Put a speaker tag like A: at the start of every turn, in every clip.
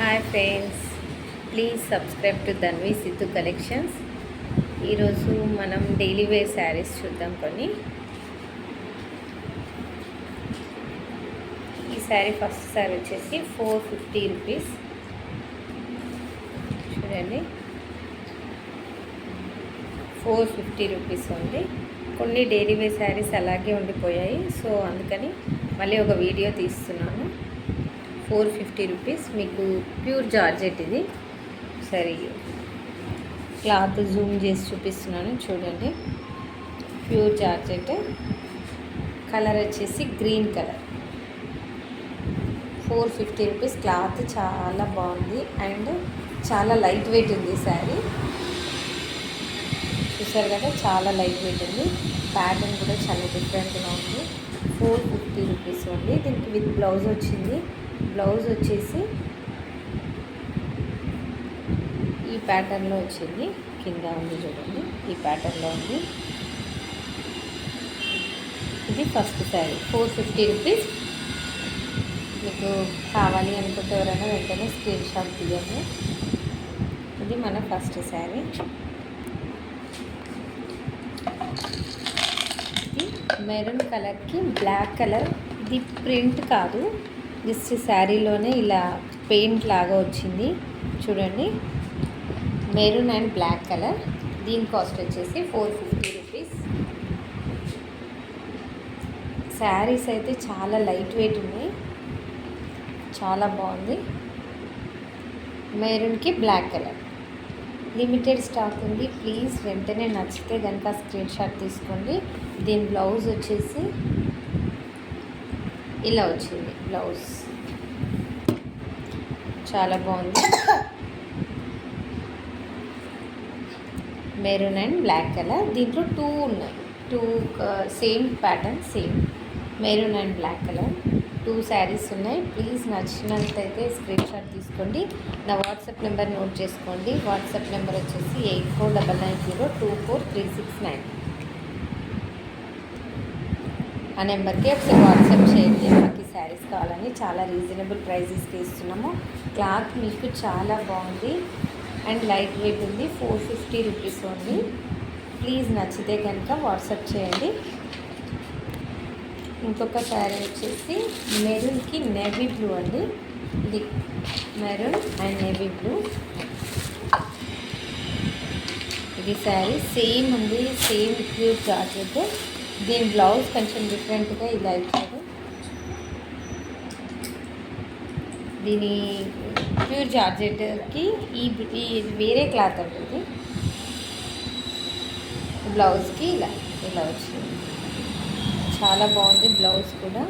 A: Hi friends please subscribe to Dhanvi Siddhu collections ఈరోజు మనం daily wear saris చూద్దాం కొన్ని. ఈ శారీ ఫస్ట్ శారీ వచ్చేసి ఫోర్ ఫిఫ్టీ రూపీస్ చూడండి. ఫోర్ ఫిఫ్టీ రూపీస్ ఉంది. కొన్ని డైలీ వేర్ శారీస్ అలాగే ఉండిపోయాయి. సో అందుకని మళ్ళీ ఒక వీడియో తీస్తున్నాను. Four fifty rupees. మీకు ప్యూర్ జార్జెట్ ఇది. సరే. క్లాత్ జూమ్ చేసి చూపిస్తున్నాను. చూడండి. Pure georgette. కలర్ వచ్చేసి green colour. Four fifty rupees. Cloth చాలా బాగుంది. అండ్ చాలా లైట్ వెయిట్ ఉంది శారీ. చూసారు కదా? చాలా లైట్ వెయిట్ ఉంది. ప్యాటర్న్ కూడా చాలా డిఫరెంట్గా ఉంది. ఫోర్ ఫిఫ్టీ రూపీస్ ఉంది. దీనికి విత్ బ్లౌజ్ వచ్చింది. బ్లౌజ్ వచ్చేసి ఈ ప్యాటర్న్లో వచ్చింది. కింద ఉంది చూడండి. ఈ ప్యాటర్న్లో ఉంది. ఇది first sari. Four fifty rupees. మీకు కావాలి అనుకుంటే ఎవరైనా వెంటనే స్క్రీన్ షాట్ తీయండి. ఇది మన ఫస్ట్ శారీ. ఇది మెరూన్ కలర్కి బ్లాక్ కలర్. ఇది ప్రింట్ కాదు. జస్ట్ శారీలోనే ఇలా పెయింట్ లాగా వచ్చింది. చూడండి. Maroon and black colour. దీని కాస్ట్ వచ్చేసి ఫోర్ ఫిఫ్టీ రూపీస్. శారీస్ అయితే చాలా లైట్ వెయిట్ ఉన్నాయి. చాలా బాగుంది. మెరూన్కి బ్లాక్ కలర్. లిమిటెడ్ స్టాక్ ఉంది. ప్లీజ్ వెంటనే నచ్చితే కనుక స్క్రీన్ షాట్ తీసుకోండి. దీని బ్లౌజ్ వచ్చేసి ఇలా వచ్చింది బ్లౌజ్. చాలా బాగుంది. Maroon and black colour. దీంట్లో టూ ఉన్నాయి. Two same pattern same maroon and black colour. Two saris ఉన్నాయి. ప్లీజ్ నచ్చినట్లయితే స్క్రీన్ షాట్ తీసుకోండి. నా వాట్సాప్ నెంబర్ నోట్ చేసుకోండి. వాట్సాప్ నెంబర్ వచ్చేసి eight four double nine zero two four three six nine. ఆ నెంబర్కి ఒకసారి వాట్సాప్ చేయండి. మాకు ఈ శారీస్ కావాలని చాలా రీజనబుల్ ప్రైజెస్కి ఇస్తున్నాము. క్లాత్ మీకు చాలా బాగుంది. అండ్ లైట్ వెయిట్ ఉంది. ఫోర్ ఫిఫ్టీ రూపీస్ ఉంది ప్లీజ్ నచ్చితే కనుక వాట్సాప్ చేయండి. ఇంకొక శారీ వచ్చేసి మెరూన్కి నేవీ బ్లూ అండి. ఇది మెరూన్ అండ్ నేవీ బ్లూ. ఇది శారీ సేమ్ ఉంది. Same pure jacket. దీని బ్లౌజ్ కొంచెం డిఫరెంట్గా ఇలా ఇచ్చారు. దీని ప్యూర్ జార్జెట్కి ఈ ఈ వేరే క్లాత్ ఉంటుంది బ్లౌజ్కి ఇలా ఇలా వచ్చింది. చాలా బాగుంది బ్లౌజ్ కూడా.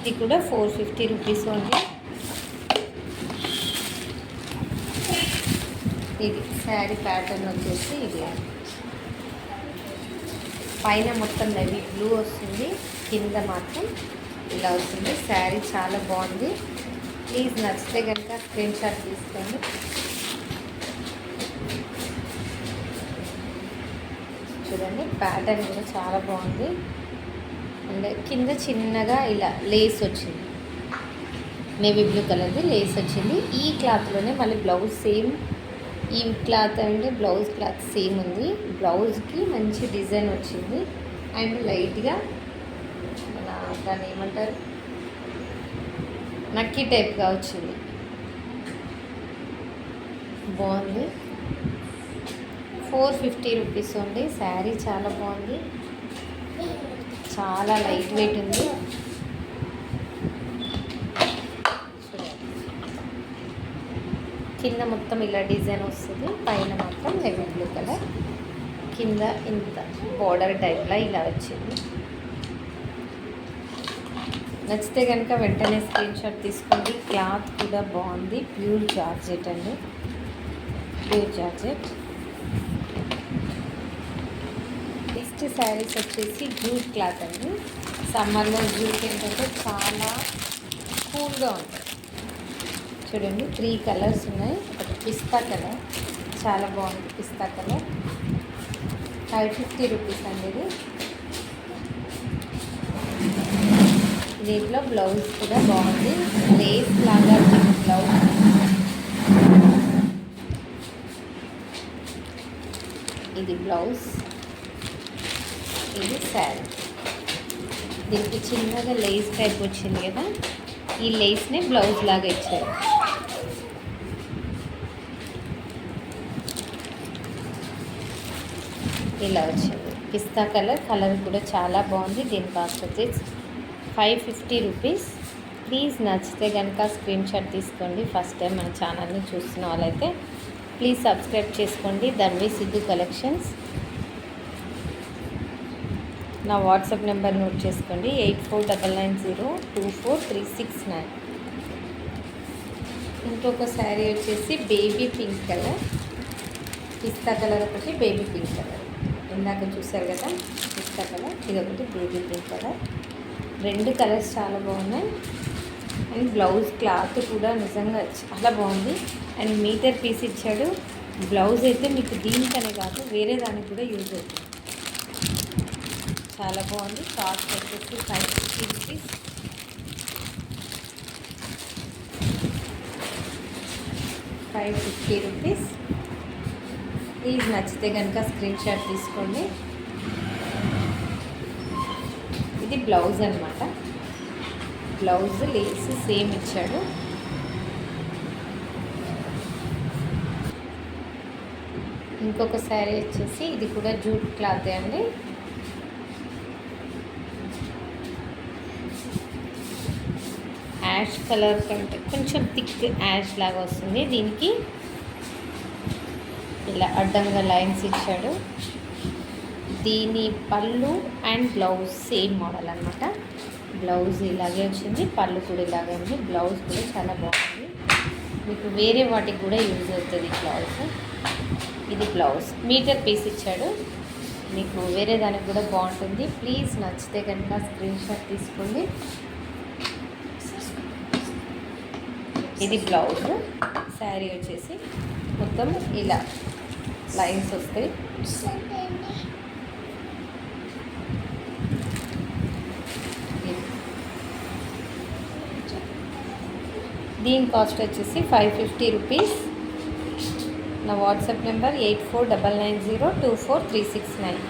A: ఇది కూడా ఫోర్ ఫిఫ్టీ రూపీస్ ఉంది ఇది శారీ ప్యాటర్న్ వచ్చేసి ఇది. పైన మొత్తం నవీ బ్లూ వస్తుంది. కింద మాత్రం ఇలా వస్తుంది. శారీ చాలా బాగుంది. ప్లీజ్ నచ్చితే కనుక స్క్రీన్ షాట్ తీసుకోండి. చూడండి ప్యాటర్న్ కూడా చాలా బాగుంది. అండ్ కింద చిన్నగా ఇలా లేస్ వచ్చింది. నేవీ బ్లూ కలర్ది లేస్ వచ్చింది. ఈ క్లాత్లోనే మళ్ళీ బ్లౌజ్ సేమ్ ఈ cloth and blouse cloth same ఉంది. బ్లౌజ్కి మంచి డిజైన్ వచ్చింది. అండ్ లైట్గా మన దాన్ని ఏమంటారు? నక్కీ టైప్గా వచ్చింది. బాగుంది. ఫోర్ ఫిఫ్టీ రూపీస్ ఉంది శారీ చాలా బాగుంది. చాలా లైట్ వెయిట్ ఉంది. కింద మొత్తం ఇలా డిజైన్ వస్తుంది. పైన మాత్రం నెవీ బ్లూ కలర్. కింద ఇంత బార్డర్ టైప్లో ఇలా వచ్చింది. నచ్చితే కనుక వెంటనే స్క్రీన్ షాట్ తీసుకోండి. క్లాత్ కూడా బాగుంది. ప్యూర్ జార్జెట్ అండి. Pure georgette. నెక్స్ట్ శారీస్ వచ్చేసి జూట్ క్లాత్ అండి. సమ్మర్లో జూట్ ఏంటంటే చాలా కూల్గా ఉంటుంది చూడండి త్రీ కలర్స్ ఉన్నాయి. ఒకటి పిస్తా కలర్ చాలా బాగుంది పిస్తా కలర్ ఫైవ్ ఫిఫ్టీ రూపీస్ అండి ఇది. దీంట్లో బ్లౌజ్ కూడా బాగుంది. లేస్ లాగా బ్లౌజ్ ఇది బ్లౌజ్ ఇది శారీ దీనికి చిన్నగా లేస్ టైప్ వచ్చింది కదా. ఈ లేస్ని బ్లౌజ్ లాగా ఇచ్చారు. ఇలా వచ్చింది. పిస్తా కలర్ కలర్ కూడా చాలా బాగుంది. దీని కాస్ట్ వచ్చేసి ఫైవ్ ఫిఫ్టీ రూపీస్ ప్లీజ్ నచ్చితే కనుక స్క్రీన్ షాట్ తీసుకోండి. ఫస్ట్ టైం మన ఛానల్ని చూస్తున్న వాళ్ళైతే ప్లీజ్ సబ్స్క్రైబ్ చేసుకోండి. ధన్వి సిద్ధు కలెక్షన్స్ నా వాట్సాప్ నెంబర్ నోట్ చేసుకోండి. Eight four double nine zero two four three six nine ఇంకొక శారీ వచ్చేసి బేబీ పింక్ కలర్ పిస్తా కలర్ ఒకటి బేబీ పింక్ కలర్ ఇందాక చూసారు కదా పిస్తా కలర్ ఇది ఒకటి బేబీ పింక్ కలర్ రెండు కలర్స్ చాలా బాగున్నాయి. అండ్ బ్లౌజ్ క్లాత్ కూడా నిజంగా చాలా బాగుంది. అండ్ మీటర్ పీస్ ఇచ్చాడు. బ్లౌజ్ అయితే మీకు దీనికనే కాదు వేరే దానికి కూడా యూజ్ అవుతుంది. చాలా బాగుంది. కాస్ట్ వచ్చేసి five fifty rupees five fifty rupees please నచ్చితే కనుక స్క్రీన్ షాట్ తీసుకోండి. ఇది బ్లౌజ్ అనమాట బ్లౌజ్ లేస్ సేమ్ ఇచ్చాడు. ఇంకొక శారీ వచ్చేసి ఇది కూడా జూట్ క్లాత్ అండి. యాష్ కలర్ కంటే కొంచెం థిక్ యాష్ లాగా వస్తుంది. దీనికి ఇలా అడ్డంగా లైన్స్ ఇచ్చాడు. దీని పళ్ళు అండ్ బ్లౌజ్ సేమ్ మోడల్ అనమాట బ్లౌజ్ ఇలాగే వచ్చింది పళ్ళు కూడా ఇలాగే ఉంది. బ్లౌజ్ కూడా చాలా బాగుంది. మీకు వేరే వాటికి కూడా యూజ్ అవుతుంది బ్లౌజ్. ఇది బ్లౌజ్. మీటర్ పీస్ ఇచ్చాడు. మీకు వేరే దానికి కూడా బాగుంటుంది. ప్లీజ్ నచ్చితే కనుక స్క్రీన్ షాట్ తీసుకోండి. ఇది బ్లౌజ్. శారీ వచ్చేసి మొత్తం ఇలా లైన్స్ వస్తాయి. దీని కాస్ట్ వచ్చేసి ఫైవ్ ఫిఫ్టీ రూపీస్. నా WhatsApp number eight four double nine zero two four three six nine.